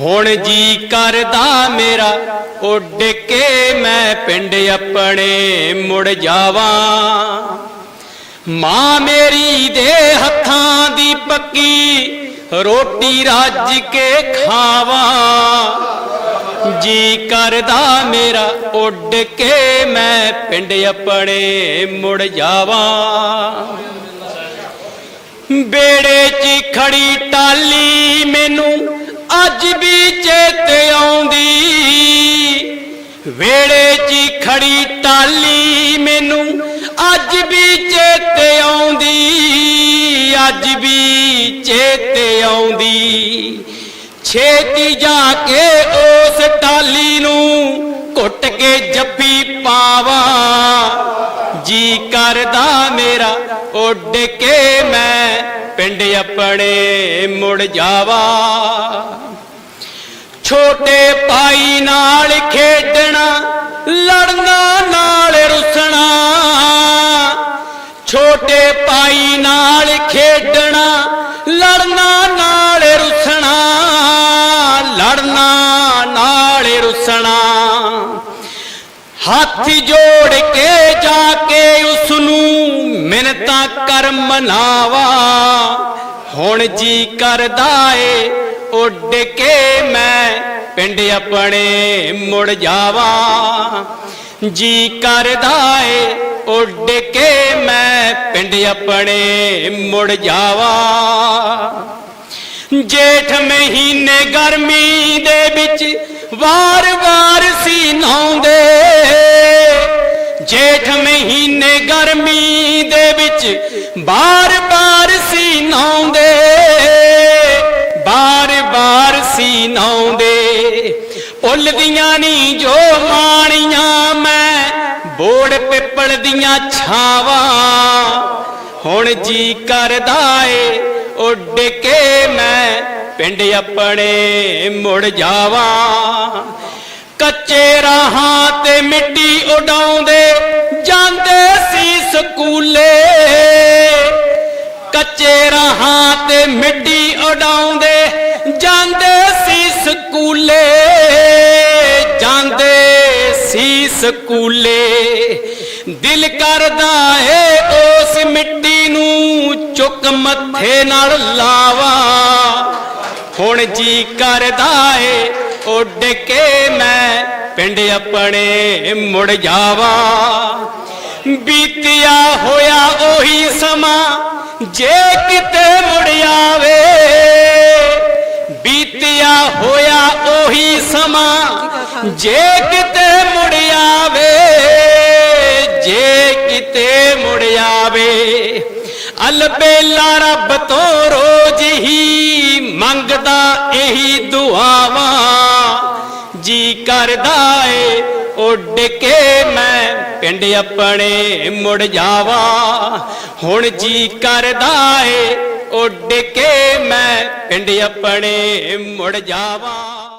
ਹੁਣ ਜੀ ਕਰਦਾ ਮੇਰਾ, ਉੱਡ ਕੇ ਮੈਂ ਪਿੰਡ ਆਪਣੇ ਮੁੜ ਜਾਵਾਂ। ਮਾਂ ਮੇਰੀ ਦੇ ਹੱਥਾਂ ਦੀ ਪੱਕੀ ਰੋਟੀ ਰੱਜ ਕੇ ਖਾਵਾਂ। ਜੀ ਕਰਦਾ ਮੇਰਾ, ਉੱਡ ਕੇ ਮੈਂ ਪਿੰਡ ਆਪਣੇ ਮੁੜ ਜਾਵਾਂ। ਬੇੜੇ 'ਚ ਖੜੀ ਟਾਲੀ ਮੈਨੂੰ ਅੱਜ ਵੀ ਚੇਤੇ ਆਉਂਦੀ। ਵੇੜੇ 'ਚ ਖੜੀ ਟਾਲੀ ਮੈਨੂੰ ਅੱਜ ਵੀ ਚੇਤੇ ਆਉਂਦੀ। ਅੱਜ ਵੀ ਚੇਤੇ ਆਉਂਦੀ। ਛੇਤੀ ਜਾ ਕੇ ਉਸ ਟਾਲੀ ਨੂੰ ਘੁੱਟ ਕੇ ਜੱਫੀ ਪਾਵਾਂ। ਜੀ ਕਰਦਾ ਮੇਰਾ ਉੱਡ ਕੇ ਮੈਂ ਪਿੰਡ ਆਪਣੇ ਮੁੜ ਜਾਵਾਂ। ਛੋਟੇ ਭਾਈ ਨਾਲ ਖੇਡਣਾ, ਲੜਨਾ ਨਾਲ ਰੁੱਸਣਾ। ਛੋਟੇ ਭਾਈ ਨਾਲ ਖੇਡਣਾ, ਲੜਨਾ ਨਾਲ ਰੁੱਸਣਾ। ਲੜਨਾ ਨਾਲ ਰੁੱਸਣਾ। ਹੱਥ ਜੋੜ ਕੇ ਜਾ ਕੇ ਉਸ ਨੂੰ ਮਿੰਨਤਾਂ ਕਰ ਮਨਾਵਾ ਹੁਣ ਜੀ ਕਰਦਾ ਏ ਉੱਡ ਕੇ ਮੈਂ ਪਿੰਡ ਆਪਣੇ ਮੁੜ ਜਾਵਾਂ। ਜੀ ਕਰਦਾ ਏ ਉੱਡ ਕੇ ਮੈਂ ਪਿੰਡ ਆਪਣੇ ਮੁੜ ਜਾਵਾਂ। ਜੇਠ ਮਹੀਨੇ ਗਰਮੀ ਦੇ ਵਿੱਚ ਵਾਰ-ਵਾਰ ਸੀ ਨਹਾਉਂਦੇ ਜੇਠ ਮਹੀਨੇ ਗਰਮੀ ਦੇ ਵਿੱਚ ਵਾਰ ਵਾਰ ਸੀ ਨਹਾਉਂਦੇ ਬਾਰ-ਬਾਰ ਸੀ ਭੁੱਲਦੀਆਂ ਨਹੀਂ ਜੋ ਮਾਣੀਆਂ ਮੈਂ, ਬੋੜ ਪਿੱਪਲ ਦੀਆਂ ਛਾਵਾਂ। ਹੁਣ ਜੀ ਕਰਦਾ ਏ ਉੱਡ ਕੇ ਮੈਂ, ਪਿੰਡ ਆਪਣੇ ਮੁੜ ਜਾਵਾਂ। ਕੱਚੇ ਰਾਹਾਂ ਤੇ ਮਿੱਟੀ ਉਡਾਉਂਦੇ ਜਾਂਦੇ ਸੀ ਸਕੂਲੇ। ਕੱਚੇ ਰਾਹਾਂ ਤੇ ਮਿੱਟੀ ਉਡਾਉਂਦੇ ਜਾਂਦੇ ਸੀ ਸਕੂਲੇ, ਜਾਂਦੇ ਸੀ ਸਕੂਲੇ। ਦਿਲ ਕਰਦਾ ਏ ਉਸ ਮਿੱਟੀ ਨੂੰ ਚੁੱਕ ਮੱਥੇ ਨਾਲ ਲਾਵਾ। ਹੁਣ ਜੀ ਕਰਦਾ ਏ ਉੱਡ ਕੇ ਮੈਂ ਪਿੰਡ ਆਪਣੇ ਮੁੜ ਜਾਵਾਂ। ਬੀਤਿਆ ਹੋਇਆ ਉਹੀ ਸਮਾਂ, ਜੇ ਕਿਤੇ ਮੁੜ ਆਵੇ ਬੀਤਿਆ ਹੋਇਆ ਉਹੀ ਸਮਾਂ ਜੇ ਕਿਤੇ ਮੁੜ ਆਵੇ, ਜੇ ਕਿਤੇ ਮੁੜ ਆਵੇ, ਅਲਬੇਲਾ ਰੱਬ ਤੋਂ ਰੋਜ਼ ਹੀ ਮੰਗਦਾ ਇਹੀ ਦੁਆਵਾਂ। ਜੀ ਕਰਦਾ ਏ, ਉੱਡ ਕੇ ਮੈਂ ਪਿੰਡ ਆਪਣੇ ਮੁੜ ਜਾਵਾਂ। ਹੁਣ ਜੀ ਕਰਦਾ ਏ, ਉੱਡ ਕੇ ਮੈਂ ਪਿੰਡ ਆਪਣੇ ਮੁੜ ਜਾਵਾਂ।